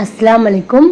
அஸ்லாம் அலைக்கும்.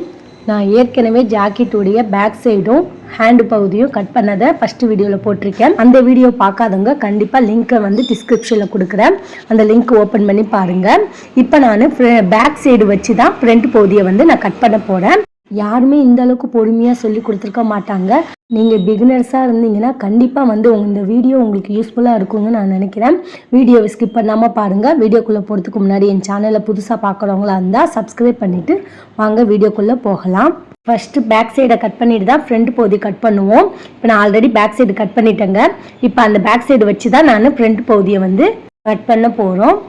நான் ஏற்கனவே ஜாக்கெட்டுடைய பேக் சைடும் ஹேண்டு பகுதியும் கட் பண்ணதை ஃபஸ்ட்டு வீடியோவில் போட்டிருக்கேன். அந்த வீடியோ பார்க்காதவங்க கண்டிப்பாக லிங்க்கை வந்து டிஸ்கிரிப்ஷனில் கொடுக்குறேன். அந்த லிங்க் ஓப்பன் பண்ணி பாருங்கள் இப்போ நான் பேக் சைடு வச்சு தான் ஃப்ரண்ட் பகுதியை வந்து நான் கட் பண்ண போகிறேன் யாருமே இந்த அளவுக்கு பொறுமையாக சொல்லி கொடுத்துருக்க மாட்டாங்க. நீங்கள் பிகினர்ஸாக இருந்தீங்கன்னா கண்டிப்பாக வந்து உங்க- இந்த வீடியோ உங்களுக்கு யூஸ்ஃபுல்லாக இருக்கும்னு நான் நினைக்கிறேன். வீடியோவை ஸ்கிப் பண்ணாமல் பாருங்கள் வீடியோக்குள்ளே போகிறதுக்கு முன்னாடி என் சேனலை புதுசாக பார்க்குறவங்களா இருந்தால் சப்ஸ்கிரைப் பண்ணிவிட்டு வாங்க வீடியோக்குள்ளே போகலாம். ஃபஸ்ட்டு பேக் சைடை கட் பண்ணிட்டு தான் ஃப்ரண்ட் பகுதி கட் பண்ணுவோம். இப்போ நான் ஆல்ரெடி பேக் சைடு கட் பண்ணிட்டேங்க. இப்போ அந்த பேக் சைடு வச்சு தான் நான் ஃப்ரண்ட் பகுதியை வந்து கட் பண்ண போகிறோம்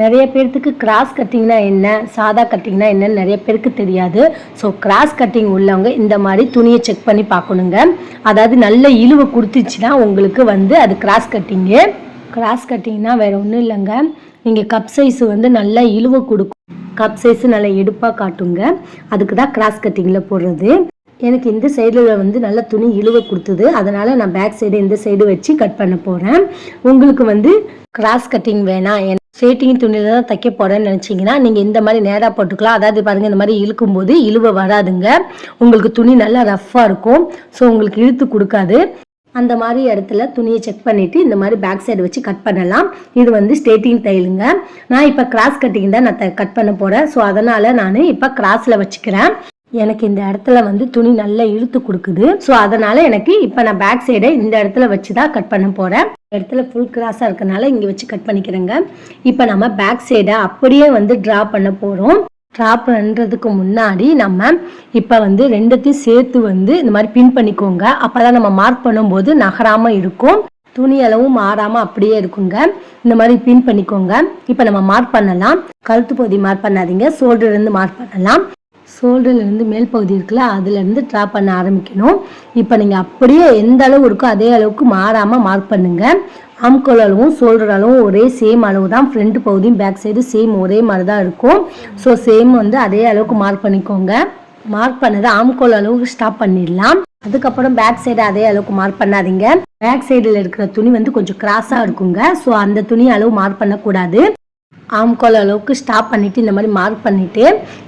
நிறைய பேர்த்துக்கு கிராஸ் கட்டிங்னா என்ன? சாதா கட்டிங்னா என்னன்னு நிறைய பேருக்கு தெரியாது. ஸோ கிராஸ் கட்டிங் உள்ளவங்க இந்த மாதிரி துணியை செக் பண்ணி பார்க்கணுங்க. அதாவது நல்ல இழுவை கொடுத்துச்சுன்னா உங்களுக்கு வந்து அது கிராஸ் கட்டிங்கு கிராஸ் கட்டிங்னா வேற ஒன்றும் இல்லைங்க. நீங்கள் கப் சைஸ் வந்து நல்லா இழுவை கொடுக்கும். கப் சைஸ் நல்லா எடுப்பாக காட்டுங்க. அதுக்கு தான் கிராஸ் கட்டிங்கில் போடுறது. எனக்கு இந்த சைடில் வந்து நல்ல துணி இழுவை கொடுத்தது. அதனால நான் பேக் சைடு இந்த சைடு வச்சு கட் பண்ண போகிறேன் உங்களுக்கு வந்து கிராஸ் கட்டிங் வேணாம். சேட்டிங் துணியில தான் தைக்க போகிறேன்னு நினச்சிங்கன்னா நீங்கள் இந்த மாதிரி நேராக போட்டுக்கலாம். அதாவது பாருங்கள் இந்த மாதிரி இழுக்கும்போது இழுவை வராதுங்க. உங்களுக்கு துணி நல்லா ரஃப்பாக இருக்கும். ஸோ உங்களுக்கு இழுத்து கொடுக்காது. அந்த மாதிரி இடத்துல துணியை செக் பண்ணிவிட்டு இந்த மாதிரி பேக் சைடு வச்சு கட் பண்ணலாம். இது வந்து ஸ்டேட்டிங் தையலுங்க. நான் இப்போ கிராஸ் கட்டிங் தான் நான் கட் பண்ண போகிறேன் ஸோ அதனால் நான் இப்போ கிராஸில் வச்சுக்கிறேன். எனக்கு இந்த இடத்துல வந்து துணி நல்லா இழுத்து கொடுக்குது. ஸோ அதனால எனக்கு இப்போ நான் பேக் சைடை இந்த இடத்துல வச்சு தான் கட் பண்ண போகிறேன் இந்த இடத்துல ஃபுல் கிராஸாக இருக்கனால இங்கே வச்சு கட் பண்ணிக்கிறேங்க. இப்போ நம்ம பேக் சைடை அப்படியே வந்து ட்ரா பண்ண போகிறோம் ட்ரா பண்ணுறதுக்கு முன்னாடி நம்ம இப்போ வந்து ரெண்டுத்தையும் சேர்த்து வந்து இந்த மாதிரி பின் பண்ணிக்கோங்க. அப்போ தான் நம்ம மார்க் பண்ணும்போது நகராமல் இருக்கும். துணி அளவும் மாறாமல் அப்படியே இருக்குங்க. இந்த மாதிரி பின் பண்ணிக்கோங்க. இப்போ நம்ம மார்க் பண்ணலாம். கழுத்து பகுதி மார்க் பண்ணாதீங்க. Shoulder இருந்து மார்க் பண்ணலாம். ஷோல்டர்லேருந்து மேல் பகுதி இருக்குல்ல அதுலேருந்து ட்ரா பண்ண ஆரம்பிக்கணும். இப்போ நீங்கள் அப்படியே எந்த அளவு இருக்கோ அதே அளவுக்கு மாறாமல் மார்க் பண்ணுங்கள் ஆம்கோல் அளவும் ஷோல்டர் அளவும் ஒரே சேம் அளவு தான் ஃப்ரண்ட் பகுதியும் பேக் சைடு சேம் ஒரே மாதிரி தான் இருக்கும். ஸோ சேம் வந்து அதே அளவுக்கு மார்க் பண்ணிக்கோங்க. மார்க் பண்ணதை ஆம்கோல் அளவுக்கு ஸ்டாப் பண்ணிடலாம். அதுக்கப்புறம் பேக் சைடு அதே அளவுக்கு மார்க் பண்ணாதீங்க. பேக் சைடில் இருக்கிற துணி வந்து கொஞ்சம் கிராஸாக இருக்குங்க. ஸோ அந்த துணி அளவு மார்க் பண்ணக்கூடாது. ஆம்கோல் அளவுக்கு ஸ்டாப் பண்ணிட்டு இந்த மாதிரி மார்க் பண்ணிட்டு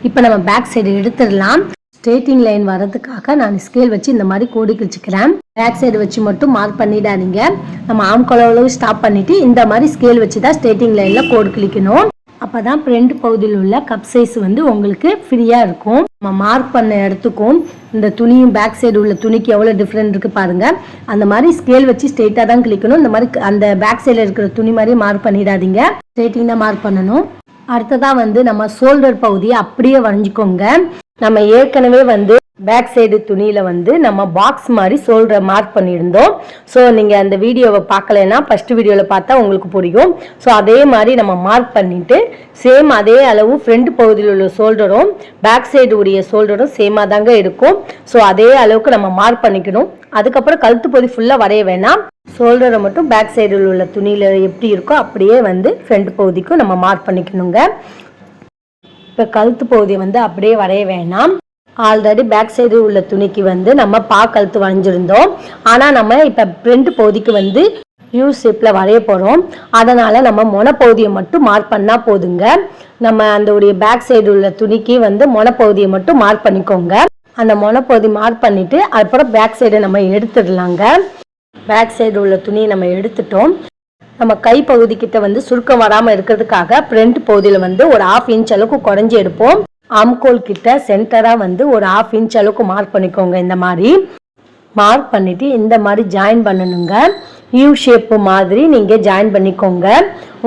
இப்போ நம்ம பேக் சைடு எடுத்துடலாம். ஸ்ட்ரெயிட்டிங் லைன் வர்றதுக்காக நான் ஸ்கேல் வச்சு இந்த மாதிரி கோடி கிழிச்சுக்கிறேன். பேக் சைடு வச்சு மட்டும் மார்க் பண்ணிடாதீங்க. நம்ம ஆம்கோல் அளவு ஸ்டாப் பண்ணிட்டு இந்த மாதிரி ஸ்கேல் வச்சு தான் ஸ்ட்ரெயிட்டிங் லைனில் கோடு கிழிக்கணும். அப்பதான் ஃப்ரண்ட் பகுதியில் உள்ள கப் சைஸ் வந்து உங்களுக்கு ஃப்ரீயாக இருக்கும். நம்ம மார்க் பண்ண இடத்துக்கும் இந்த துணியும் பேக் சைடு உள்ள துணிக்கு எவ்வளோ டிஃப்ரெண்ட் இருக்குது பாருங்கள் அந்த மாதிரி ஸ்கேல் வச்சு ஸ்ட்ரெயிட்டாக தான் கிளிக்கணும் இந்த மாதிரி அந்த பேக் சைடில் இருக்கிற துணி மாதிரி மார்க் பண்ணிடாதீங்க. ஸ்ட்ரெயிட்டிங் தான் மார்க் பண்ணணும். அடுத்ததாக வந்து நம்ம ஷோல்டர் பகுதியை அப்படியே வரைஞ்சிக்கோங்க. நம்ம ஏற்கனவே வந்து பேக் சைடு துணியில வந்து நம்ம பாக்ஸ் மாதிரி சோல்டரை மார்க் பண்ணியிருந்தோம். ஸோ நீங்க அந்த வீடியோவை பார்க்கலைன்னா ஃபர்ஸ்ட் வீடியோவில் பார்த்தா உங்களுக்கு புரியும். ஸோ அதே மாதிரி நம்ம மார்க் பண்ணிட்டு சேம் அதே அளவு ஃப்ரண்ட் பகுதியில் உள்ள சோல்டரும் பேக் சைடு உடைய சோல்டரும் சேமாக தாங்க இருக்கும். ஸோ அதே அளவுக்கு நம்ம மார்க் பண்ணிக்கணும். அதுக்கப்புறம் கழுத்து பகுதி ஃபுல்லாக வரைய வேணாம். ஷோல்டரை மட்டும் பேக் சைடில் உள்ள துணியில் எப்படி இருக்கோ அப்படியே வந்து ஃப்ரண்ட் பகுதிக்கும் நம்ம மார்க் பண்ணிக்கணுங்க. இப்போ கழுத்து பகுதியை வந்து அப்படியே வரைய வேணாம். ஆல்ரெடி பேக் சைடு உள்ள துணிக்கு வந்து நம்ம பா கழுத்து வரைஞ்சிருந்தோம். ஆனால் நம்ம இப்போ பிரிண்ட் பகுதிக்கு வந்து யூ ஷேப்பில் வரைய போகிறோம் அதனால் நம்ம மொனப்பகுதியை மட்டும் மார்க் பண்ணால் போதுங்க. நம்ம அந்த உடைய பேக் சைடு உள்ள துணிக்கு வந்து மொனப்பகுதியை மட்டும் மார்க் பண்ணிக்கோங்க. அந்த மொனப்பகுதி மார்க் பண்ணிவிட்டு அப்புறம் பேக் சைடை நம்ம எடுத்துடலாங்க. பேக் சைடு உள்ள துணியை நம்ம எடுத்துட்டோம். நம்ம கைப்பகுதி கிட்ட வந்து சுருக்கம் வராமல் இருக்கிறதுக்காக ஃப்ரண்ட் பகுதியில் வந்து ஒரு ஆஃப் இன்ச் அளவுக்கு குறைஞ்சி எடுப்போம். ஆம்கோல் கிட்ட சென்டராக வந்து ஒரு ஆஃப் இன்ச் அளவுக்கு மார்க் பண்ணிக்கோங்க இந்த மாதிரி. மார்க் பண்ணிவிட்டு இந்த மாதிரி ஜாயின் பண்ணணுங்க. யூ ஷேப்பு மாதிரி நீங்கள் ஜாயின் பண்ணிக்கோங்க.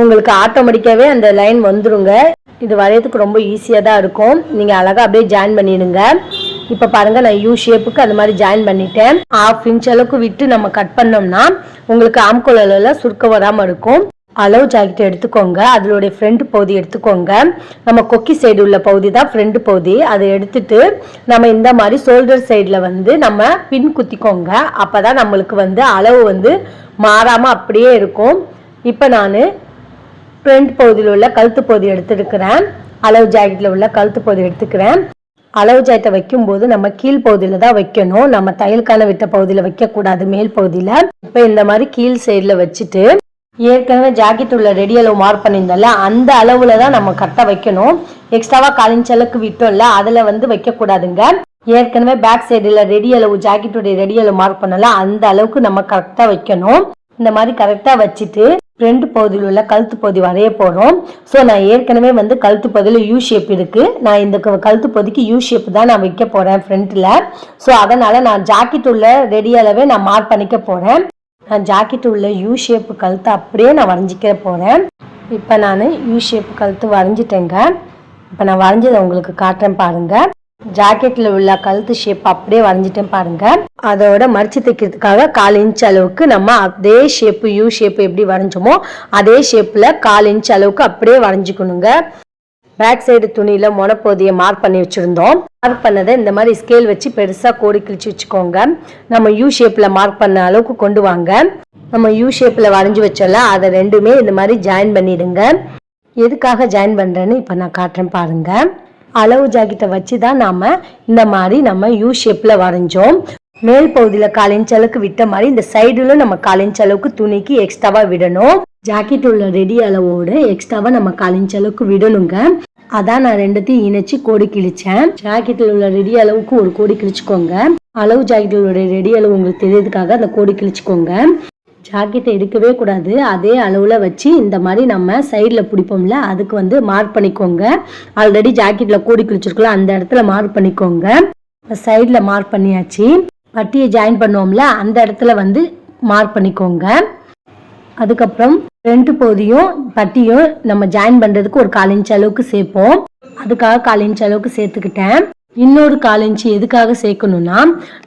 உங்களுக்கு ஆட்டோமேட்டிக்காகவே அந்த லைன் வந்துருங்க. இது வரையறதுக்கு ரொம்ப ஈஸியாக தான் இருக்கும். நீங்கள் அழகாக அப்படியே ஜாயின் பண்ணிடுங்க. இப்போ பாருங்க நான் யூ ஷேப்புக்கு அந்த மாதிரி ஜாயின் பண்ணிட்டேன். ஆஃப் இன்ச் அளவுக்கு விட்டு நம்ம கட் பண்ணோம்னா உங்களுக்கு ஆம்கோல் அளவில் சுருக்கம் வராமல் இருக்கும். அளவு ஜாக்கெட் எடுத்துக்கோங்க. அதனுடைய ஃப்ரண்ட் பகுதி எடுத்துக்கோங்க. நம்ம கொக்கி சைடு உள்ள பகுதி தான் ஃப்ரண்ட் பகுதி. அதை எடுத்துட்டு நம்ம இந்த மாதிரி ஷோல்டர் சைடில் வந்து நம்ம பின் குத்திக்கோங்க. அப்போ தான் நம்மளுக்கு வந்து அளவு வந்து மாறாமல் அப்படியே இருக்கும். இப்போ நான் ஃப்ரண்ட் பகுதியில் உள்ள கழுத்து பகுதி எடுத்துருக்கிறேன். அளவு ஜாக்கெட்டில் உள்ள கழுத்து பகுதி எடுத்துக்கிறேன். அளவு ஜாக்கெட்டை வைக்கும்போது நம்ம கீழ் பகுதியில் தான் வைக்கணும். நம்ம தையலுக்கான விட்ட பகுதியில் வைக்கக்கூடாது மேல் பகுதியில். இப்போ இந்த மாதிரி கீழ் சைடில் வச்சுட்டு ஏற்கனவே ஜாக்கெட் உள்ள ரெடி அளவு மார்க் பண்ணியிருந்தோம்ல அந்த அளவுல தான் நம்ம கரெக்டாக வைக்கணும். எக்ஸ்ட்ராவா காலிஞ்ச அளவுக்கு விட்டோம்ல அதில் வந்து வைக்கக்கூடாதுங்க. ஏற்கனவே பேக் சைடில் ரெடி அளவு ஜாக்கெட்டுடைய ரெடி அளவு மார்க் பண்ணல அந்த அளவுக்கு நம்ம கரெக்டாக வைக்கணும். இந்த மாதிரி கரெக்டாக வச்சுட்டு ஃப்ரண்ட் பகுதியில் உள்ள கழுத்து பகுதி வரைய போகிறோம் ஸோ நான் ஏற்கனவே வந்து கழுத்து பகுதியில் யூ ஷேப் இருக்குது நான் இந்த க- கழுத்து பகுதிக்கு யூ ஷேப் தான் நான் வைக்க போகிறேன் ஃப்ரண்ட்டில் ஸோ அதனால் நான் ஜாக்கெட் உள்ள ரெடி அளவே நான் மார்க் பண்ணிக்க போகிறேன் நான் ஜாக்கெட் உள்ள யூ ஷேப் கழுத்து அப்படியே நான் வரைஞ்சிக்க போகிறேன் இப்போ நான் யூ ஷேப் கழுத்து வரைஞ்சிட்டேங்க. இப்போ நான் வரைஞ்சதை உங்களுக்கு காட்டுறேன் பாருங்கள் ஜாக்கெட்டில் உள்ள கழுத்து ஷேப் அப்படியே வரைஞ்சிட்டேன் பாருங்கள் அதோட மடிச்சு தைக்கிறதுக்காக கால் இன்ச் அளவுக்கு நம்ம அதே ஷேப்பு யூ ஷேப் எப்படி வரைஞ்சோமோ அதே ஷேப்பில் கால் இன்ச் அளவுக்கு அப்படியே வரைஞ்சிக்கணுங்க. பேக் சைடு துணியில் முனப்பகுதியை மார்க் பண்ணி வச்சுருந்தோம். மார்க் பண்ணதை இந்த மாதிரி ஸ்கேல் வச்சு பெருசாக கோடி கிழிச்சு வச்சுக்கோங்க. நம்ம யூ ஷேப்பில் மார்க் பண்ண அளவுக்கு கொண்டு வாங்க. நம்ம யூ ஷேப்பில் வரைஞ்சி வச்சோம்ல அதை ரெண்டுமே இந்த மாதிரி ஜாயின் பண்ணிடுங்க. எதுக்காக ஜாயின் பண்ணுறேன்னு இப்போ நான் காட்டுறேன் பாருங்கள் அளவு ஜாக்கெட்டை வச்சு தான் நாம் இந்த மாதிரி நம்ம யூ ஷேப்பில் வரைஞ்சோம். மேல் பகுதியில் கால் அளவுக்கு விட்ட மாதிரி இந்த சைடில் நம்ம கால் அளவுக்கு துணிக்கு எக்ஸ்ட்ராவாக விடணும். ஜாக்கெட் உள்ள ரெடி அளவோடு எக்ஸ்ட்ராவாக நம்ம கால் அளவுக்கு விடணுங்க. அதான் நான் ரெண்டுத்தையும் இணைச்சு கோடி கிழிச்சேன். ஜாக்கெட்டில் உள்ள ரெடி அளவுக்கு ஒரு கோடி கிழிச்சுக்கோங்க. அளவு ஜாக்கெட்டில் உள்ள ரெடி அளவு உங்களுக்கு தெரியறதுக்காக அந்த கோடி கிழிச்சுக்கோங்க. ஜாக்கெட்டை எடுக்கவே கூடாது. அதே அளவில் வச்சு இந்த மாதிரி நம்ம சைடில் பிடிப்போம்ல அதுக்கு வந்து மார்க் பண்ணிக்கோங்க. ஆல்ரெடி ஜாக்கெட்டில் கூடி குளிச்சிருக்கலாம் அந்த இடத்துல மார்க் பண்ணிக்கோங்க. சைடில் மார்க் பண்ணியாச்சு. பட்டியை ஜாயின் பண்ணுவோம்ல அந்த இடத்துல வந்து மார்க் பண்ணிக்கோங்க. அதுக்கப்புறம் ரெண்டு பகுதியும் பட்டியும் நம்ம ஜாயின் பண்ணுறதுக்கு ஒரு கால் இன்ச் அளவுக்கு சேர்ப்போம். அதுக்காக கால் இன்ச் அளவுக்கு சேர்த்துக்கிட்டேன். இன்னொரு கால் இன்ச் எதுக்காக சேர்க்கணும்னா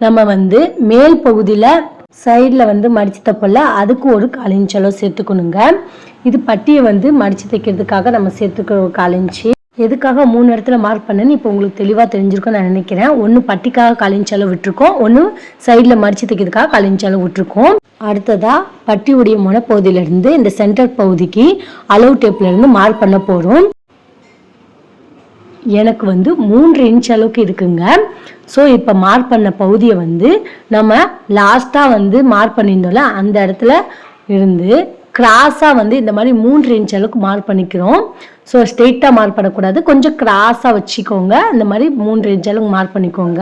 நம்ம வந்து மேல் பகுதியில் சைடில் வந்து மடித்து தைப்போம்ல அதுக்கு ஒரு காலிஞ்சளவு சேர்த்துக்கணுங்க. இது பட்டியை வந்து மடித்து தைக்கிறதுக்காக நம்ம சேர்த்துக்கிற ஒரு எதுக்காக மூணு இடத்துல மார்க் பண்ணேன்னு இப்போ உங்களுக்கு தெளிவாக தெரிஞ்சிருக்கும்னு நான் நினைக்கிறேன். ஒன்று பட்டிக்காக கால் அளவு விட்டுருக்கோம் ஒன்று சைடில் மடித்து தைக்கிறதுக்காக கால் விட்டுருக்கோம். அடுத்ததாக பட்டியுடைய முனைப்பகுதியிலேருந்து இந்த சென்டர் பகுதிக்கு அளவு டேப்லேருந்து மார்க் பண்ண போகிறோம் எனக்கு வந்து மூன்று இன்ச் அளவுக்கு இருக்குங்க. ஸோ இப்போ மார்க் பண்ண பகுதியை வந்து நம்ம லாஸ்ட்டாக வந்து மார்க் பண்ணியிருந்தோம்ல அந்த இடத்துல இருந்து கிராஸாக வந்து இந்த மாதிரி மூன்று இன்ச் அளவுக்கு மார்க் பண்ணிக்கிறோம். ஸோ ஸ்ட்ரெயிட்டாக மார்க் பண்ணக்கூடாது. கொஞ்சம் கிராஸாக வச்சுக்கோங்க. இந்த மாதிரி மூன்று இன்ச் அளவுக்கு மார்க் பண்ணிக்கோங்க.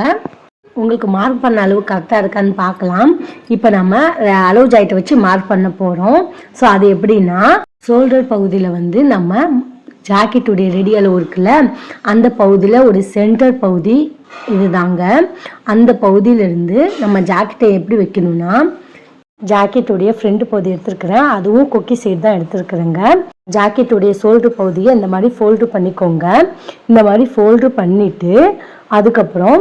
உங்களுக்கு மார்க் பண்ண அளவு கரெக்டாக இருக்கான்னு பார்க்கலாம். இப்போ நம்ம அஹ், அளவு ஜாயிட்டை வச்சு மார்க் பண்ண போகிறோம் ஸோ அது எப்படின்னா ஷோல்டர் பகுதியில் வந்து நம்ம ஜாக்கெட்டுடைய ரெடி அளவு இருக்குல்ல அந்த பகுதியில் ஒரு சென்டர் பகுதி இதுதாங்க. அந்த பகுதியிலிருந்து நம்ம ஜாக்கெட்டை எப்படி வைக்கணும்னா ஜாக்கெட்டுடைய ஃப்ரண்ட் பகுதி எடுத்துருக்குறேன். அதுவும் கொக்கி சைடு தான் எடுத்துருக்குறேங்க. ஜாக்கெட்டுடைய ஷோல்டர் பகுதியை இந்த மாதிரி ஃபோல்டு பண்ணிக்கோங்க. இந்த மாதிரி ஃபோல்டு பண்ணிவிட்டு அதுக்கப்புறம்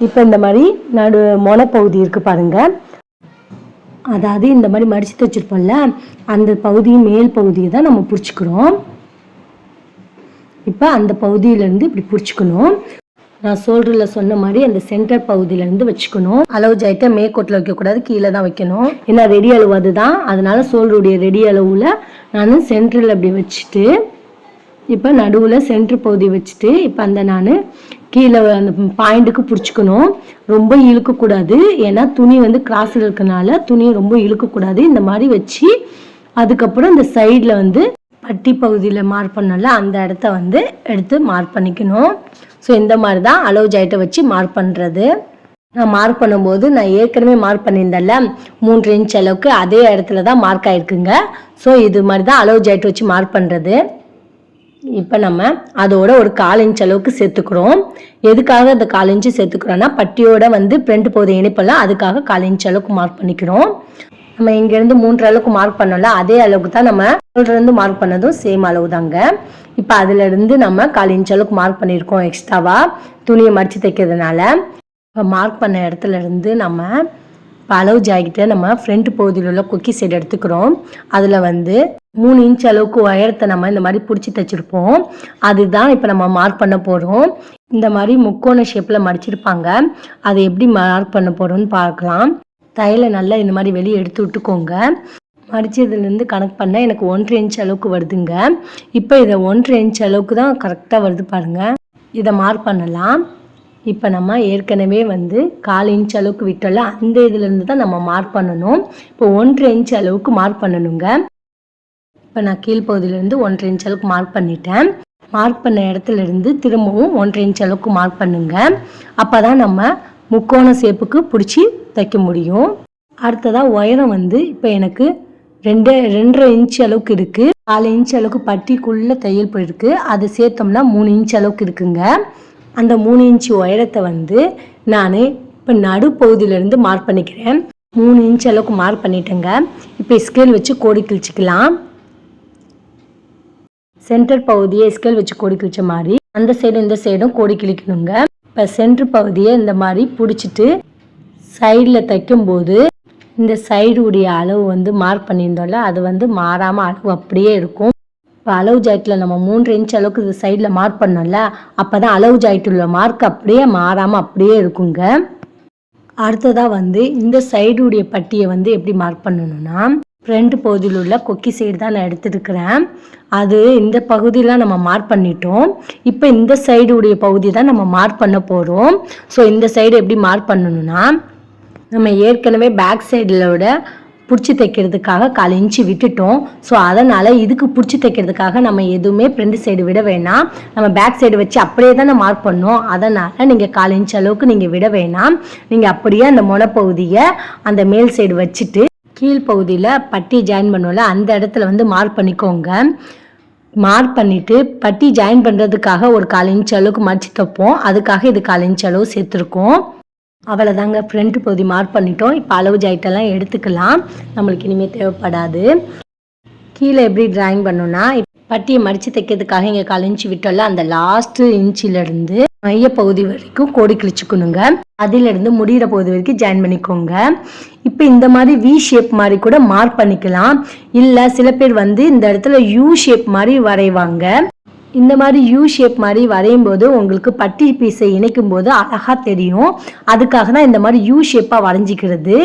இப்போ இந்த மாதிரி நடு மொனப்பகுதி இருக்குது பாருங்கள் அதாவது இந்த மாதிரி மடித்து வச்சுருப்போம்ல அந்த பகுதி மேல் பகுதியை தான் நம்ம பிடிச்சிக்கிறோம். இப்போ அந்த பகுதியிலேருந்து இப்படி பிடிச்சிக்கணும். நான் சோல்டரில் சொன்ன மாதிரி அந்த சென்டர் பகுதியிலேருந்து வச்சுக்கணும். அளவு ஜாயிட்டை மேற்கோட்டில் வைக்கக்கூடாது கீழே தான் வைக்கணும். ஏன்னா ரெடி அளவு அதுதான். அதனால சோல்டருடைய ரெடி அளவில் நான் சென்டரில் அப்படி வச்சுட்டு இப்போ நடுவில் சென்டர் பகுதி வச்சுட்டு இப்போ அந்த நான் கீழே அந்த பாயிண்ட்டுக்கு பிடிச்சிக்கணும். ரொம்ப இழுக்கக்கூடாது. ஏன்னா துணி வந்து கிராஸில் இருக்கனால துணியை ரொம்ப இழுக்கக்கூடாது. இந்த மாதிரி வச்சு அதுக்கப்புறம் இந்த சைடில் வந்து பட்டி பகுதியில் மார்க் பண்ணல அந்த இடத்த வந்து எடுத்து மார்க் பண்ணிக்கணும். ஸோ இந்த மாதிரி தான் அலோவ் ஜாயிட்டை வச்சு மார்க் பண்ணுறது நான் மார்க் பண்ணும்போது நான் ஏற்கனவே மார்க் பண்ணியிருந்தேன்ல மூன்று இன்ச் அளவுக்கு அதே இடத்துல தான் மார்க் ஆகிருக்குங்க ஸோ இது மாதிரி தான் அளவு ஜாயிட் வச்சு மார்க் பண்ணுறது இப்போ நம்ம அதோட ஒரு கால் இன்ச் அளவுக்கு சேர்த்துக்கிறோம். எதுக்காக அந்த கால் இன்ச்சு சேர்த்துக்கிறோன்னா பட்டியோட வந்து பிரிண்ட் பகுதி இணைப்பெல்லாம் அதுக்காக கால் இன்ச் அளவுக்கு மார்க் பண்ணிக்கிறோம். நம்ம இங்கேருந்து மூன்று அளவுக்கு மார்க் பண்ணோம்ல அதே அளவுக்கு தான் நம்ம இருந்து மார்க் பண்ணதும் சேம் அளவு தாங்க இப்போ அதுலேருந்து நம்ம கால் இன்ச் அளவுக்கு மார்க் பண்ணியிருக்கோம் எக்ஸ்ட்ராவா துணியை மடித்து தைக்கிறதுனால. இப்போ மார்க் பண்ண இடத்துல இருந்து நம்ம அளவு ஜாக்கெட்டை நம்ம ஃப்ரண்ட் பகுதியில் உள்ள குக்கி சைடு எடுத்துக்கிறோம். அதில் வந்து மூணு இன்ச் அளவுக்கு உயரத்தை நம்ம இந்த மாதிரி பிடிச்சி தைச்சிருப்போம். அதுதான் இப்போ நம்ம மார்க் பண்ண போகிறோம் இந்த மாதிரி முக்கோண ஷேப்பில் மடிச்சிருப்பாங்க. அதை எப்படி மார்க் பண்ண போகிறோம்னு பார்க்கலாம். தையலை நல்லா இந்த மாதிரி வெளியே எடுத்து விட்டுக்கோங்க. மடிச்சதுலேருந்து கணக்கு பண்ணால் எனக்கு ஒன்றரை இன்ச் அளவுக்கு வருதுங்க. இப்போ இதை ஒன்றரை இன்ச் அளவுக்கு தான் கரெக்டாக வருது பாருங்கள் இதை மார்க் பண்ணலாம். இப்போ நம்ம ஏற்கனவே வந்து கால் இன்ச் அளவுக்கு விட்டோம்ல அந்த இதுலேருந்து தான் நம்ம மார்க் பண்ணணும். இப்போ ஒன்றரை இன்ச் அளவுக்கு மார்க் பண்ணணுங்க. இப்போ நான் கீழ்ப்பகுதியிலேருந்து ஒன்றரை இன்ச் அளவுக்கு மார்க் பண்ணிட்டேன். மார்க் பண்ண இடத்துல இருந்து திரும்பவும் ஒன்றரை இன்ச் அளவுக்கு மார்க் பண்ணுங்க. அப்போ தான் நம்ம முக்கோண சேப்புக்கு பிடிச்சி தைக்க முடியும். அடுத்ததாக உயரம் வந்து இப்போ எனக்கு ரெண்டு ரெண்டரை இன்ச் அளவுக்கு இருக்குது நாலு இன்ச் அளவுக்கு பட்டிக்குள்ளே தையல் போயிருக்கு அது சேர்த்தோம்னா மூணு இன்ச் அளவுக்கு இருக்குங்க. அந்த மூணு இன்ச் உயரத்தை வந்து நான் இப்போ நடுப்பகுதியிலேருந்து மார்க் பண்ணிக்கிறேன். மூணு இன்ச் அளவுக்கு மார்க் பண்ணிட்டேங்க. இப்போ ஸ்கேல் வச்சு கோடி கிழிச்சிக்கலாம். சென்டர் பகுதியை ஸ்கேல் வச்சு கோடி கிழிச்ச மாதிரி அந்த சைடும் இந்த சைடும் கோடி கிழிக்கணுங்க. இப்போ சென்ட்ரு பகுதியை இந்த மாதிரி பிடிச்சிட்டு சைடில் தைக்கும்போது இந்த சைடு உடைய அளவு வந்து மார்க் பண்ணியிருந்தோம்ல அது வந்து மாறாமல் அளவு அப்படியே இருக்கும். இப்போ அளவு ஜாயிட்டில் நம்ம மூன்று இன்ச் அளவுக்கு இது சைடில் மார்க் பண்ணோம்ல அப்போ தான் அளவு ஜாயிட்டில் உள்ள மார்க் அப்படியே மாறாமல் அப்படியே இருக்குங்க. அடுத்ததாக வந்து இந்த சைடு உடைய பட்டியை வந்து எப்படி மார்க் பண்ணணும்னா ஃப்ரண்ட் பகுதியில் உள்ள கொக்கி சைடு தான் நான் எடுத்துருக்கிறேன். அது இந்த பகுதியெலாம் நம்ம மார்க் பண்ணிட்டோம். இப்போ இந்த சைடு உடைய பகுதி தான் நம்ம மார்க் பண்ண போகிறோம் ஸோ இந்த சைடு எப்படி மார்க் பண்ணணும்னா நம்ம ஏற்கனவே பேக் சைடில் விட பிடிச்சி தைக்கிறதுக்காக கால் இன்ச்சு விட்டுட்டோம். ஸோ அதனால் இதுக்கு பிடிச்சி தைக்கிறதுக்காக நம்ம எதுவுமே ஃப்ரண்ட் சைடு விட வேணாம். நம்ம பேக் சைடு வச்சு அப்படியே தானே மார்க் பண்ணோம். அதனால் நீங்கள் கால் இன்ச் அளவுக்கு நீங்கள் விட வேணாம். நீங்கள் அப்படியே அந்த முனப்பகுதியை அந்த மேல் சைடு வச்சுட்டு கீழ்ப்பகுதியில் பட்டி ஜாயின் பண்ணுவோம்ல அந்த இடத்துல வந்து மார்க் பண்ணிக்கோங்க. மார்க் பண்ணிவிட்டு பட்டி ஜாயின் பண்ணுறதுக்காக ஒரு கால் இன்ச் அளவுக்கு மடிச்சு தைப்போம். அதுக்காக இது கால் இன்ச் அளவு சேர்த்துருக்கோம். அவ்வளோதாங்க ஃப்ரண்ட் பகுதி மார்க் பண்ணிட்டோம். இப்போ அளவு ஜாயிட்டெல்லாம் எடுத்துக்கலாம். நம்மளுக்கு இனிமேல் தேவைப்படாது. கீழே எப்படி டிராயிங் பண்ணோன்னா பட்டியை மடித்து தைக்கிறதுக்காக இங்கே கால் இன்ச்சு விட்டோம்ல அந்த லாஸ்ட்டு இன்ச்சிலேருந்து மையப்பகுதி வரைக்கும் கோடி கிழிச்சுக்கணுங்க. அதிலிருந்து முடிகிற பகுதி வரைக்கும் ஜாயின் பண்ணிக்கோங்க. இப்போ இந்த மாதிரி வி ஷேப் மாதிரி கூட மார்க் பண்ணிக்கலாம். இல்லை சில பேர் வந்து இந்த இடத்துல யூ ஷேப் மாதிரி வரைவாங்க. இந்த மாதிரி யூ ஷேப் மாதிரி வரையும் போது உங்களுக்கு பட்டி பீஸை இணைக்கும் போது அழகாக தெரியும். அதுக்காக தான் இந்த மாதிரி யூ ஷேப்பாக வரைஞ்சிக்கிறது.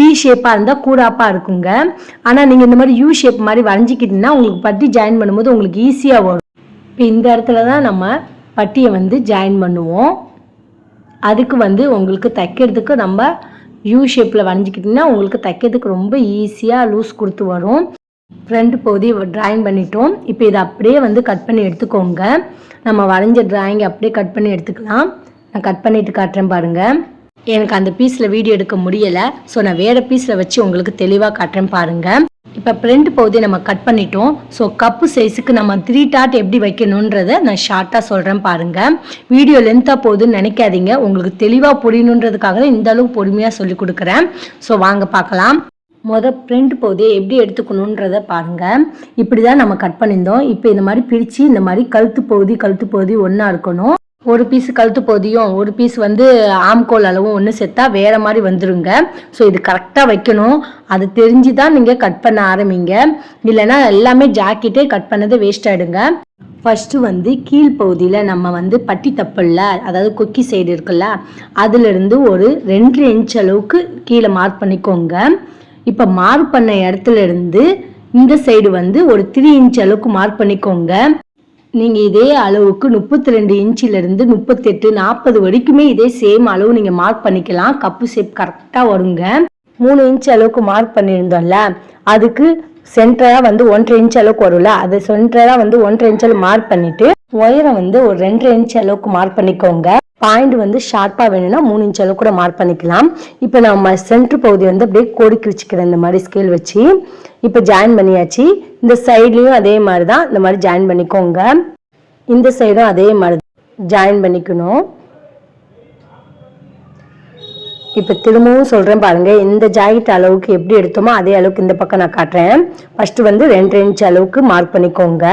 வி ஷேப்பாக இருந்தால் கூடாப்பாக இருக்குங்க. ஆனால் நீங்கள் இந்த மாதிரி யூ ஷேப் மாதிரி வரைஞ்சிக்கிட்டீங்கன்னா உங்களுக்கு பட்டி ஜாயின் பண்ணும்போது உங்களுக்கு ஈஸியாக வரும். இப்போ இந்த இடத்துல தான் நம்ம பட்டியை வந்து ஜாயின் பண்ணுவோம். அதுக்கு வந்து உங்களுக்கு தைக்கிறதுக்கு நம்ம யூ ஷேப்பில் வரைஞ்சிக்கிட்டிங்கன்னா உங்களுக்கு தைக்கிறதுக்கு ரொம்ப ஈஸியாக லூஸ் கொடுத்து வரும். ஃப்ரண்ட் பகுதி ட்ராயிங் பண்ணிட்டோம். இப்போ இதை அப்படியே வந்து கட் பண்ணி எடுத்துக்கோங்க. நம்ம வரைஞ்ச ட்ராயிங்கை அப்படியே கட் பண்ணி எடுத்துக்கலாம். நான் கட் பண்ணிட்டு காட்டுறேன் பாருங்கள் எனக்கு அந்த பீஸில் வீடியோ எடுக்க முடியலை. ஸோ நான் வேறு பீஸில் வச்சு உங்களுக்கு தெளிவாக காட்டுறேன் பாருங்கள் இப்போ பிரிண்ட் பகுதியை நம்ம கட் பண்ணிட்டோம். ஸோ கப்பு சைஸுக்கு நம்ம த்ரீ டாட் எப்படி வைக்கணுன்றதை நான் ஷார்ட்டாக சொல்கிறேன் பாருங்கள் வீடியோ லென்த்தாக போகுதுன்னு நினைக்காதீங்க. உங்களுக்கு தெளிவாக புரியணுன்றதுக்காக தான் இந்த அளவுக்கு பொறுமையாக சொல்லி கொடுக்குறேன். ஸோ வாங்க பார்க்கலாம். மொதல் பிரிண்ட் பகுதியை எப்படி எடுத்துக்கணுன்றத பாருங்கள் இப்படி தான் நம்ம கட் பண்ணியிருந்தோம். இப்போ இந்த மாதிரி பிரித்து இந்த மாதிரி கழுத்து பகுதி கழுத்து பகுதி ஒன்றா இருக்கணும். ஒரு பீஸ் கழுத்து பகுதியும் ஒரு பீஸ் வந்து ஆம்கோல் அளவும் ஒன்று செத்தா வேற மாதிரி வந்துருங்க. ஸோ இது கரெக்டாக வைக்கணும். அது தெரிஞ்சு தான் நீங்கள் கட் பண்ண ஆரம்பிங்க. இல்லைன்னா எல்லாமே ஜாக்கெட்டே கட் பண்ணது வேஸ்ட் ஆகிடுங்க ஃபஸ்ட்டு வந்து கீழ்ப்பகுதியில் நம்ம வந்து பட்டி தப்பில்ல அதாவது கொக்கி சைடு இருக்குல்ல அதுலேருந்து ஒரு ரெண்டு இன்ச் அளவுக்கு கீழே மார்க் பண்ணிக்கோங்க. இப்போ மார்க் பண்ண இடத்துல இருந்து இந்த சைடு வந்து ஒரு த்ரீ இன்ச் அளவுக்கு மார்க் பண்ணிக்கோங்க. நீங்கள் இதே அளவுக்கு முப்பத்தி ரெண்டு இன்ச்சிலேருந்து முப்பத்தெட்டு நாற்பது வரைக்குமே இதே சேம் அளவு நீங்கள் மார்க் பண்ணிக்கலாம். கப்பு ஷேப் கரெக்டாக வருங்க. மூணு இன்ச் அளவுக்கு மார்க் பண்ணியிருந்தோம்ல அதுக்கு சென்டராக வந்து ஒன்றரை இன்ச் அளவுக்கு வரும்ல அது சென்டராக வந்து ஒன்றரை இன்ச் மார்க் பண்ணிவிட்டு உயரம் வந்து ஒரு ரெண்டரை இன்ச் அளவுக்கு மார்க் பண்ணிக்கோங்க. பாயிண்ட் வந்து ஷார்ப்பாக வேணும்னா மூணு இன்ச் அளவு கூட மார்க் பண்ணிக்கலாம். இப்போ நம்ம சென்ட்ரு பகுதி வந்து அப்படியே கோடிக்கு வச்சுக்கிறேன். இந்த மாதிரி ஸ்கேல் வச்சு. இப்போ ஜாயின் பண்ணியாச்சு. இந்த சைட்லேயும் அதே மாதிரி தான். இந்த மாதிரி ஜாயின் பண்ணிக்கோங்க. இந்த சைடும் அதே மாதிரி ஜாயின் பண்ணிக்கணும். இப்போ திரும்பவும் சொல்கிறேன் பாருங்கள் இந்த ஜாக்கெட் அளவுக்கு எப்படி எடுத்தோமோ அதே அளவுக்கு இந்த பக்கம் நான் காட்டுறேன். ஃபஸ்ட்டு வந்து ரெண்டு இன்ச் அளவுக்கு மார்க் பண்ணிக்கோங்க.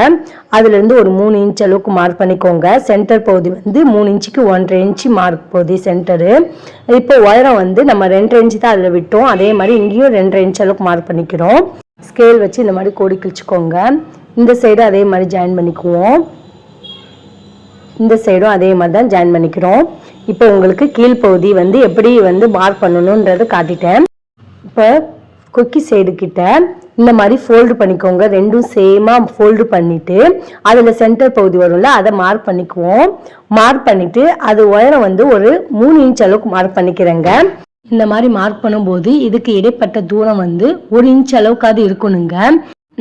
அதுலேருந்து ஒரு மூணு இன்ச் அளவுக்கு மார்க் பண்ணிக்கோங்க. சென்டர் பகுதி வந்து மூணு இன்ச்சுக்கு ஒன்றரை இன்ச்சு மார்க் பகுதி சென்டரு இப்போ உயரம் வந்து நம்ம ரெண்டரை இன்ச்சு தான் அதில் விட்டோம். அதே மாதிரி இங்கேயும் ரெண்டரை இன்ச் அளவுக்கு மார்க் பண்ணிக்கிறோம். ஸ்கேல் வச்சு இந்த மாதிரி கோடி கிழிச்சிக்கோங்க. இந்த சைடு அதே மாதிரி ஜாயின் பண்ணிக்குவோம். இந்த சைடும் அதே மாதிரி தான் ஜாயின் பண்ணிக்கிறோம். இப்போ உங்களுக்கு கீழ்ப்பகுதி வந்து எப்படி வந்து மார்க் பண்ணணுன்றது காட்டிட்டேன். இப்போ கொக்கி சைடு கிட்ட இந்த மாதிரி ஃபோல்டு பண்ணிக்கோங்க. ரெண்டும் சேமாக ஃபோல்டு பண்ணிவிட்டு அதில் சென்டர் பகுதி வரும்ல அதை மார்க் பண்ணிக்குவோம். மார்க் பண்ணிவிட்டு அது உயரம் வந்து ஒரு மூணு இன்ச் அளவுக்கு மார்க் பண்ணிக்கிறேங்க. இந்த மாதிரி மார்க் பண்ணும்போது இதுக்கு இடைப்பட்ட தூரம் வந்து ஒரு இன்ச் அளவுக்காவது இருக்கணுங்க.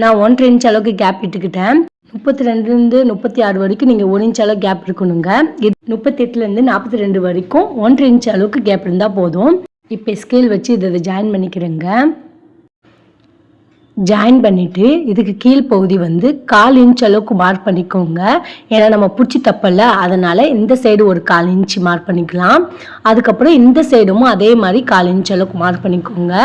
நான் ஒன்றரை இன்ச் அளவுக்கு கேப் விட்டுக்கிட்டேன் முப்பத்தி ரெண்டுலேருந்து முப்பத்தி ஆறு வரைக்கும் நீங்கள் ஒரு இன்ச் அளவு கேப் இருக்கணுங்க. இது முப்பத்தெட்டுலேருந்து நாற்பத்தி ரெண்டு வரைக்கும் ஒன்றரை இன்ச் அளவுக்கு கேப் இருந்தால் போதும். இப்போ ஸ்கேல் வச்சு இதை ஜாயின் பண்ணிக்கிறேங்க. ஜாயின் பண்ணிவிட்டு இதுக்கு கீழ்ப்பகுதி வந்து கால் இன்ச் அளவுக்கு மார்க் பண்ணிக்கோங்க. ஏன்னா நம்ம பிடிச்சி தப்பல அதனால் இந்த சைடு ஒரு கால் இன்ச் மார்க் பண்ணிக்கலாம். அதுக்கப்புறம் இந்த சைடும் அதே மாதிரி கால் இன்ச் அளவுக்கு மார்க் பண்ணிக்கோங்க.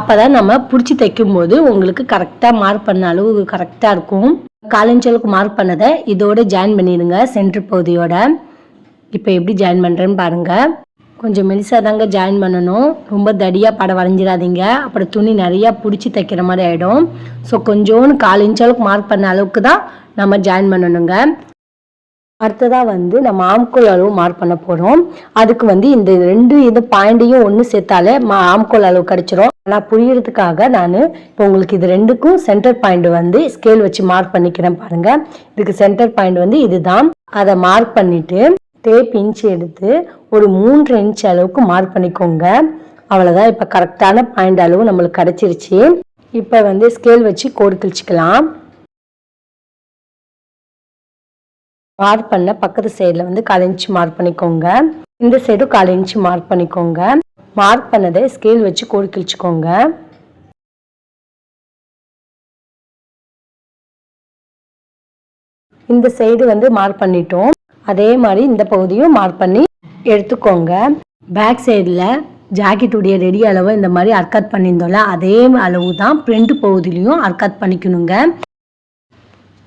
அப்போ தான் நம்ம பிடிச்சி தைக்கும்போது உங்களுக்கு கரெக்டாக மார்க் பண்ண அளவு கரெக்டாக இருக்கும். காலஞ்சலுக்கு அளவுக்கு மார்க் பண்ணதை இதோட ஜாயின் பண்ணிடுங்க சென்ட்ரு பகுதியோட. இப்போ எப்படி ஜாயின் பண்ணுறேன்னு பாருங்கள் கொஞ்சம் மெலிசாக தாங்க ஜாயின் பண்ணணும். ரொம்ப தடியாக படம் வரைஞ்சிடாதீங்க. அப்புறம் துணி நிறையா பிடிச்சி தைக்கிற மாதிரி ஆகிடும் ஸோ கொஞ்சோன்னு கால் இன்ச் அளவுக்கு மார்க் பண்ண அளவுக்கு தான் நம்ம ஜாயின் பண்ணணுங்க. அடுத்ததாக வந்து நம்ம ஆம்கோல் அளவு மார்க் பண்ண போகிறோம் அதுக்கு வந்து இந்த ரெண்டு இது பாயிண்டையும் ஒன்று சேர்த்தாலே மா ஆம்கோல் அளவு கிடச்சிரும். ஆனால் புரியறதுக்காக நான் இப்போ உங்களுக்கு இது ரெண்டுக்கும் சென்டர் பாயிண்ட் வந்து ஸ்கேல் வச்சு மார்க் பண்ணிக்கிறேன் பாருங்கள் இதுக்கு சென்டர் பாயிண்ட் வந்து இதுதான். அதை மார்க் பண்ணிவிட்டு டேப் இன்ச் எடுத்து ஒரு மூன்று இன்ச் அளவுக்கு மார்க் பண்ணிக்கோங்க. அவ்வளோதான் இப்போ கரெக்டான பாயிண்ட் அளவு நம்மளுக்கு கிடச்சிருச்சு. இப்போ வந்து ஸ்கேல் வச்சு கோடு கிழிச்சிக்கலாம். மார்க் பண்ண பக்கத்து சைடில் வந்து கால் இன்ச் மார்க் பண்ணிக்கோங்க. இந்த சைடும் கால் இன்ச் மார்க் பண்ணிக்கோங்க. மார்க் பண்ணதை ஸ்கேல் வச்சு கோடு கிழிச்சுக்கோங்க. இந்த சைடு வந்து மார்க் பண்ணிட்டோம். அதே மாதிரி இந்த பகுதியும் மார்க் பண்ணி எடுத்துக்கோங்க. பேக் சைடில் ஜாக்கெட்டுடைய ரெடி அளவு இந்த மாதிரி அர்க்கட் பண்ணியிருந்தோம்ல அதே அளவு தான் ஃப்ரண்ட் பகுதியிலையும் அர்க்கட் பண்ணிக்கணுங்க.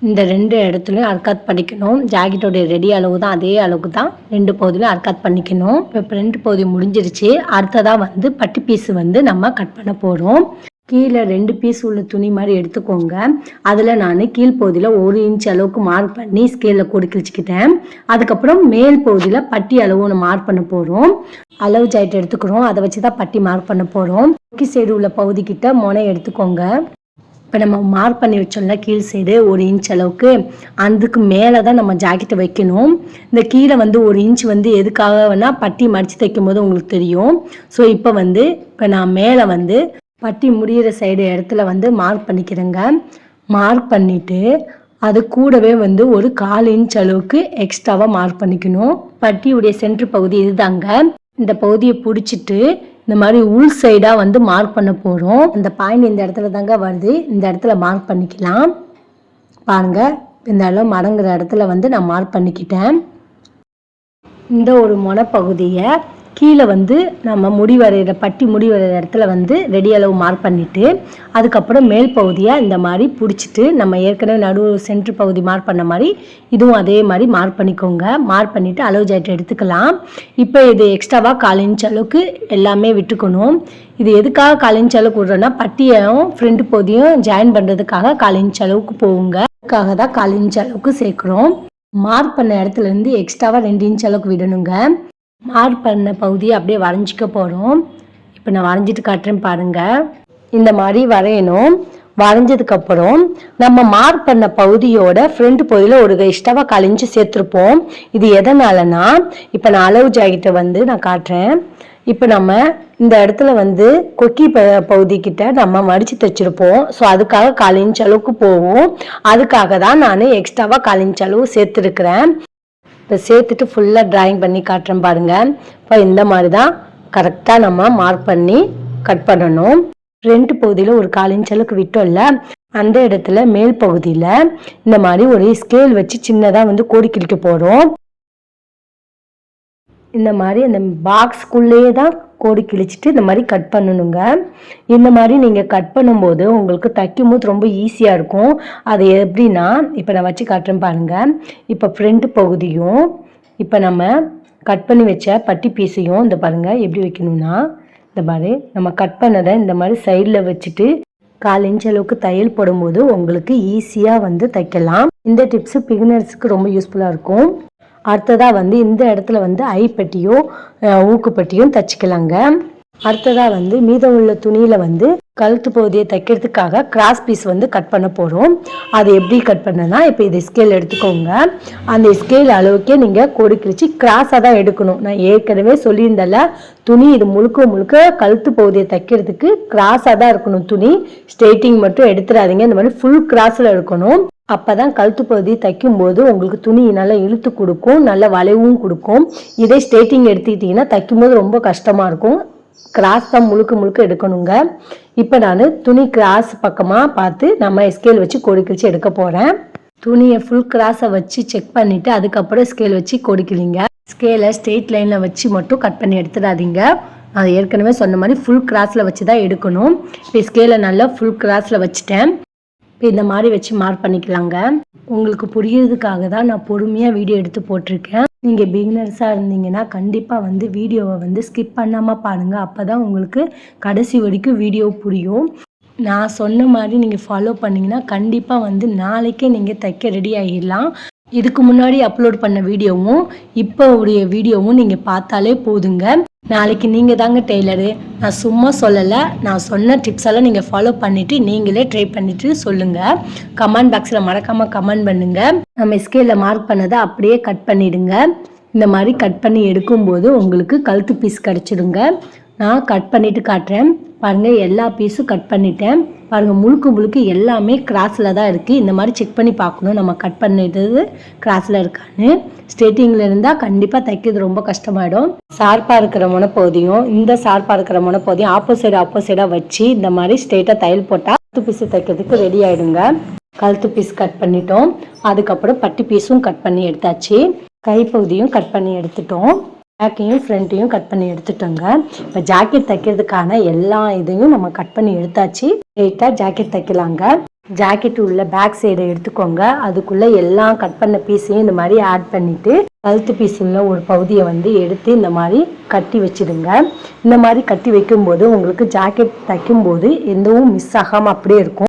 இந்த ரெண்டு இடத்துலையும் அர்க்காத் பண்ணிக்கணும். ஜாக்கெட்டோடைய ரெடி அளவு தான் அதே அளவுக்கு தான் ரெண்டு பகுதியிலும் அர்க்காத் பண்ணிக்கணும். இப்போ ரெண்டு பகுதி முடிஞ்சிருச்சு. அடுத்ததாக வந்து பட்டு பீஸ் வந்து நம்ம கட் பண்ண போகிறோம் கீழே ரெண்டு பீஸ் உள்ள துணி மாதிரி எடுத்துக்கோங்க. அதில் நான் கீழ்ப்பகுதியில் ஒரு இன்ச் அளவுக்கு மார்க் பண்ணி ஸ்கேலில் கொடு கிழிச்சிக்கிட்டேன். அதுக்கப்புறம் மேல் பகுதியில் பட்டி அளவு ஒன்று மார்க் பண்ண போகிறோம் அளவு ஜாயிட் எடுத்துக்கிறோம். அதை வச்சு தான் பட்டி மார்க் பண்ண போகிறோம் சைடு உள்ள பகுதிக்கிட்ட முனை எடுத்துக்கோங்க. இப்போ நம்ம மார்க் பண்ணி வச்சோம்ல கீழ் சைடு ஒரு இன்ச் அளவுக்கு அதுக்கு மேலே தான் நம்ம ஜாக்கெட்டை வைக்கணும். இந்த கீழே வந்து ஒரு இன்ச் வந்து எதுக்காக வேணால் பட்டி மடித்து தைக்கும் போது உங்களுக்கு தெரியும். ஸோ இப்போ வந்து இப்போ நான் மேலே வந்து பட்டி முடிகிற சைடு இடத்துல வந்து மார்க் பண்ணிக்கிறேங்க. மார்க் பண்ணிவிட்டு அது கூடவே வந்து ஒரு கால் இன்ச் அளவுக்கு எக்ஸ்ட்ராவாக மார்க் பண்ணிக்கணும். பட்டியுடைய சென்ட்ரு பகுதி இதுதாங்க. இந்த பகுதியை பிடிச்சிட்டு இந்த மாதிரி உள் சைடாக வந்து மார்க் பண்ண போகிறோம் இந்த பாயிண்ட் இந்த இடத்துல தாங்க வருது. இந்த இடத்துல மார்க் பண்ணிக்கலாம். பாருங்கள் இந்த அளவு மடங்குற இடத்துல வந்து நான் மார்க் பண்ணிக்கிட்டேன். இந்த ஒரு முனைப்பகுதியை கீழே வந்து நம்ம முடி வரைகிற பட்டி முடி வரைகிற இடத்துல வந்து ரெடி அளவு மார்க் பண்ணிவிட்டு அதுக்கப்புறம் மேல் பகுதியை இந்த மாதிரி பிடிச்சிட்டு நம்ம ஏற்கனவே நடு சென்ட்ரு பகுதி மார்க் பண்ண மாதிரி இதுவும் அதே மாதிரி மார்க் பண்ணிக்கோங்க. மார்க் பண்ணிவிட்டு அளவு ஜாயிட் எடுத்துக்கலாம். இப்போ இது எக்ஸ்ட்ராவாக கால் இன்ச் அளவுக்கு எல்லாமே விட்டுக்கணும். இது எதுக்காக கால் இன்ச் அளவுக்கு விடுறோன்னா பட்டியும் ஃப்ரண்ட் பகுதியும் ஜாயின் பண்ணுறதுக்காக கால் இன்ச் அளவுக்கு போகுங்க. அதுக்காக தான் கால் இன்ச் அளவுக்கு சேர்க்குறோம். மார்க் பண்ண இடத்துலேருந்து எக்ஸ்ட்ராவாக ரெண்டு இன்ச் அளவுக்கு விடணுங்க. மார்க் பண்ண பகுதியை அப்படியே வரைஞ்சிக்க போகிறோம் இப்போ நான் வரைஞ்சிட்டு காட்டுறேன் பாருங்கள் இந்த மாதிரி வரையணும். வரைஞ்சதுக்கப்புறம் நம்ம மார்க் பண்ண பகுதியோட ஃப்ரண்ட் பகுதியில் ஒரு எக்ஸ்ட்ராவாக கழிஞ்சு சேர்த்துருப்போம். இது எதனாலனா இப்போ நான் அளவு ஜாக்கெட்டை வந்து நான் காட்டுறேன். இப்போ நம்ம இந்த இடத்துல வந்து கொக்கி ப பகுதிக்கிட்ட நம்ம மடித்து தைச்சிருப்போம். ஸோ அதுக்காக கால் இன்ச் அளவுக்கு போகும். அதுக்காக தான் நான் எக்ஸ்ட்ராவாக கால் இன்ச் அளவு சேர்த்துருக்குறேன். இப்போ சேர்த்துட்டு ஃபுல்லாக ட்ராயிங் பண்ணி காட்டுறேன் பாருங்கள் இப்போ இந்த மாதிரி தான் கரெக்டாக நம்ம மார்க் பண்ணி கட் பண்ணணும். ரெண்டு பகுதியில் ஒரு கால் இன்ச் அளவுக்கு விட்டோம்ல அந்த இடத்துல மேல் பகுதியில் இந்த மாதிரி ஒரு ஸ்கேல் வச்சு சின்னதாக வந்து கோடி கிழிக்க போகிறோம் இந்த மாதிரி அந்த பாக்ஸ்க்குள்ளேயே தான் கோடி கிழிச்சிட்டு இந்த மாதிரி கட் பண்ணணுங்க. இந்த மாதிரி நீங்கள் கட் பண்ணும்போது உங்களுக்கு தைக்கும்போது ரொம்ப ஈஸியாக இருக்கும். அது எப்படின்னா இப்போ நான் வச்சு காட்டுறேன் பாருங்கள் இப்போ ஃப்ரண்ட் பகுதியும் இப்போ நம்ம கட் பண்ணி வச்ச பட்டி பீஸையும் இந்த பாருங்கள் எப்படி வைக்கணும்னா இந்த மாதிரி நம்ம கட் பண்ணதை இந்த மாதிரி சைடில் வச்சுட்டு கால் இன்ச் அளவுக்கு தையல் போடும்போது உங்களுக்கு ஈஸியாக வந்து தைக்கலாம். இந்த டிப்ஸு பிகினர்ஸுக்கு ரொம்ப யூஸ்ஃபுல்லாக இருக்கும். அடுத்ததாக வந்து இந்த இடத்துல வந்து ஐப்பட்டியும் ஊக்குப்பட்டியும் தச்சுக்கலாங்க. அடுத்ததாக வந்து மீதம் உள்ள துணியில் வந்து கழுத்து பகுதியை தைக்கிறதுக்காக கிராஸ் பீஸ் வந்து கட் பண்ண போகிறோம் அது எப்படி கட் பண்ணனா இப்போ இதை ஸ்கேல் எடுத்துக்கோங்க. அந்த ஸ்கேல் அளவுக்கே நீங்கள் கோடி கிழிச்சு கிராஸாக தான் எடுக்கணும். நான் ஏற்கனவே சொல்லியிருந்தல துணி இது முழுக்க முழுக்க கழுத்து பகுதியை தைக்கிறதுக்கு கிராஸாக தான் இருக்கணும். துணி ஸ்டேட்டிங் மட்டும் எடுத்துடாதீங்க. இந்த மாதிரி ஃபுல் கிராஸில் எடுக்கணும். அப்போ தான் கழுத்து பகுதி தைக்கும்போது உங்களுக்கு துணி நல்லா இழுத்து கொடுக்கும் நல்ல வளைவும் கொடுக்கும். இதே ஸ்டேட்டிங் எடுத்துக்கிட்டிங்கன்னா தைக்கும்போது ரொம்ப கஷ்டமாக இருக்கும். கிராஸ் தான் முழுக்க முழுக்க எடுக்கணுங்க. இப்போ நான் துணி கிராஸ் பக்கமாக பார்த்து நம்ம ஸ்கேல் வச்சு கொடி எடுக்க போகிறேன் துணியை ஃபுல் கிராஸை வச்சு செக் பண்ணிவிட்டு அதுக்கப்புறம் ஸ்கேல் வச்சு கொடிக்கலிங்க ஸ்கேலை ஸ்ட்ரெயிட் லைனில் வச்சு மட்டும் கட் பண்ணி எடுத்துடாதீங்க. அது ஏற்கனவே சொன்ன மாதிரி ஃபுல் கிராஸில் வச்சு தான் எடுக்கணும். இப்போ ஸ்கேலை நல்லா ஃபுல் கிராஸில் வச்சுட்டேன். இப்போ இந்த மாதிரி வச்சு மார்க் பண்ணிக்கலாங்க. உங்களுக்கு புரியறதுக்காக தான் நான் பொறுமையாக வீடியோ எடுத்து போட்டிருக்கேன். நீங்கள் பிகினர்ஸாக இருந்தீங்கன்னா கண்டிப்பாக வந்து வீடியோவை வந்து ஸ்கிப் பண்ணாமல் பாருங்கள் அப்போ தான் உங்களுக்கு கடைசி வரைக்கும் வீடியோ புரியும். நான் சொன்ன மாதிரி நீங்கள் ஃபாலோ பண்ணிங்கன்னா கண்டிப்பாக வந்து நாளைக்கே நீங்கள் தைக்க ரெடி ஆகிடலாம் இதுக்கு முன்னாடி அப்லோட் பண்ண வீடியோவும் இப்போ உடைய வீடியோவும் நீங்கள் பார்த்தாலே போதுங்க. நாளைக்கு நீங்கள் தாங்க டெய்லரு. நான் சும்மா சொல்லலை நான் சொன்ன டிப்ஸ் எல்லாம் நீங்கள் ஃபாலோ பண்ணிவிட்டு நீங்களே ட்ரை பண்ணிவிட்டு சொல்லுங்கள் கமெண்ட் பாக்ஸில் மறக்காமல் கமெண்ட் பண்ணுங்கள் நம்ம ஸ்கேலில் மார்க் பண்ணதை அப்படியே கட் பண்ணிவிடுங்க இந்த மாதிரி கட் பண்ணி எடுக்கும்போது உங்களுக்கு கழுத்து பீஸ் கிடச்சிடுங்க. நான் கட் பண்ணிவிட்டு காட்டுறேன். பாருங்கள் எல்லா பீஸும் கட் பண்ணிட்டேன். பாருங்கள் முழுக்க முழுக்க எல்லாமே கிராஸில் தான் இருக்குது இந்த மாதிரி செக் பண்ணி பார்க்கணும். நம்ம கட் பண்ணிட்டது கிராஸில் இருக்கான்னு. ஸ்டேட்டிங்கில் இருந்தால் கண்டிப்பாக தைக்கிறது ரொம்ப கஷ்டமாயிடும். சார்பாக இருக்கிற முனைப்பகுதியும் இந்த சார்பாக இருக்கிற முனைப்பகுதியும் ஆப்போசைட் ஆப்போசைடாக வச்சு இந்த மாதிரி ஸ்ட்ரெயிட்டாக தையல் போட்டால் கழுத்து பீஸு தைக்கிறதுக்கு ரெடி ஆகிடுங்க கழுத்து பீஸ் கட் பண்ணிட்டோம். அதுக்கப்புறம் பட்டி பீஸும் கட் பண்ணி எடுத்தாச்சு. கைப்பகுதியும் கட் பண்ணி எடுத்துட்டோம். பேக்கையும் ஃப்ரண்ட்டையும் கட் பண்ணி எடுத்துட்டோங்க. இப்போ ஜாக்கெட் தைக்கிறதுக்கான எல்லா இதையும் நம்ம கட் பண்ணி எடுத்தாச்சு. ஸ்ட்ரெயிட்டாக ஜாக்கெட் தைக்கலாங்க. ஜாக்கெட் உள்ள பேக் சைடை எடுத்துக்கோங்க. அதுக்குள்ளே எல்லாம் கட் பண்ண பீஸையும் இந்த மாதிரி ஆட் பண்ணிவிட்டு கழுத்து பீஸில் ஒரு பகுதியை வந்து எடுத்து இந்த மாதிரி கட்டி வச்சிடுங்க. இந்த மாதிரி கட்டி வைக்கும்போது உங்களுக்கு ஜாக்கெட் தைக்கும்போது எந்தவும் மிஸ் ஆகாமல் அப்படியே இருக்கும்.